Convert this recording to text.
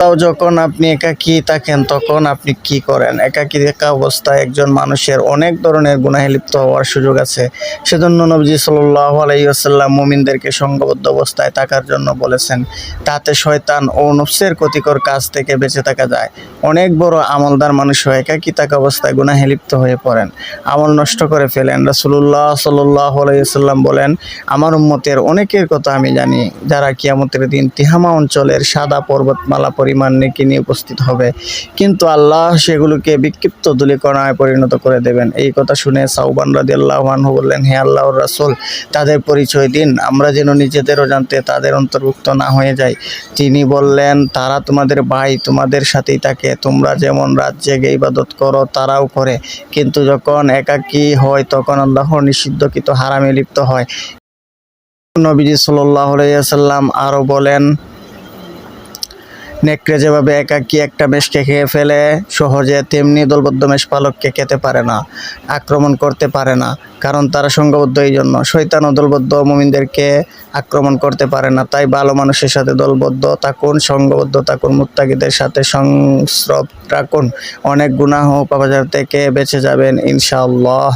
তাও যখন আপনি একাকী থাকেন, তখন আপনি কি করেন? একাকী থাকা অবস্থায় একজন মানুষের অনেক ধরনের গুনাহে লিপ্ত হওয়ার সুযোগ আছে। সেজন্য নবজি সাল্লাহ আলাইসাল্লাম মুমিনদেরকে সঙ্গবদ্ধ অবস্থায় থাকার জন্য বলেছেন, তাতে শয়তান ও নফসের ক্ষতিকর কাজ থেকে বেঁচে থাকা যায়। অনেক বড় আমলদার মানুষও একাকী থাকা অবস্থায় গুনাহে লিপ্ত হয়ে পড়েন। আমল নষ্ট করে ফেলেন। রাসুল্লাহ সাল্লাহ আলাইসাল্লাম বলেন, আমার উম্মতের অনেকের কথা আমি জানি। যারা কিয়ামতের দিন তিহামা অঞ্চলের সাদা পর্বতমালা পরিমাণ নেকি নিয়ে উপস্থিত হবে। কিন্তু আল্লাহ সেগুলোকে বিক্ষিপ্ত ধুলিকণায় পরিণত করে দেবেন। এই কথা শুনে সাউবান রাদি আল্লাহ বললেন, হে আল্লাহর রাসুল, তাদের পরিচয় দিন। আমরা যেন নিজেদেরও জানতে তাদের অন্তর্ভুক্ত না হয়ে যাই। তিনি বললেন, তারা তোমাদের ভাই, তোমাদের সাথেই থাকে। তোমরা যেমন রাত জেগে ইবাদত করো, তারাও করে। কিন্তু যখন একাকী হয়, তখন আল্লাহ নিষিদ্ধকৃত হারামে লিপ্ত হয়। নবীজি সাল্লাহ সাল্লাম আরও বলেন নেকড়ে যেভাবে একাকী একটা মেষকে খেয়ে ফেলে, সহজে তেমনি দলবদ্ধ মেষ পালককে খেতে পারে না, আক্রমণ করতে পারে না, কারণ তারা সঙ্গবদ্ধ এই জন্য। শৈতান ও দলবদ্ধ মমিনদেরকে আক্রমণ করতে পারে না, তাই ভালো মানুষের সাথে দলবদ্ধ থাকুন সঙ্গবদ্ধ থাকুন, মুত্তাকিদের সাথে সংস্রব রাখুন। অনেক গুনাহ পাবাজার থেকে বেঁচে যাবেন, ইনশাআল্লাহ।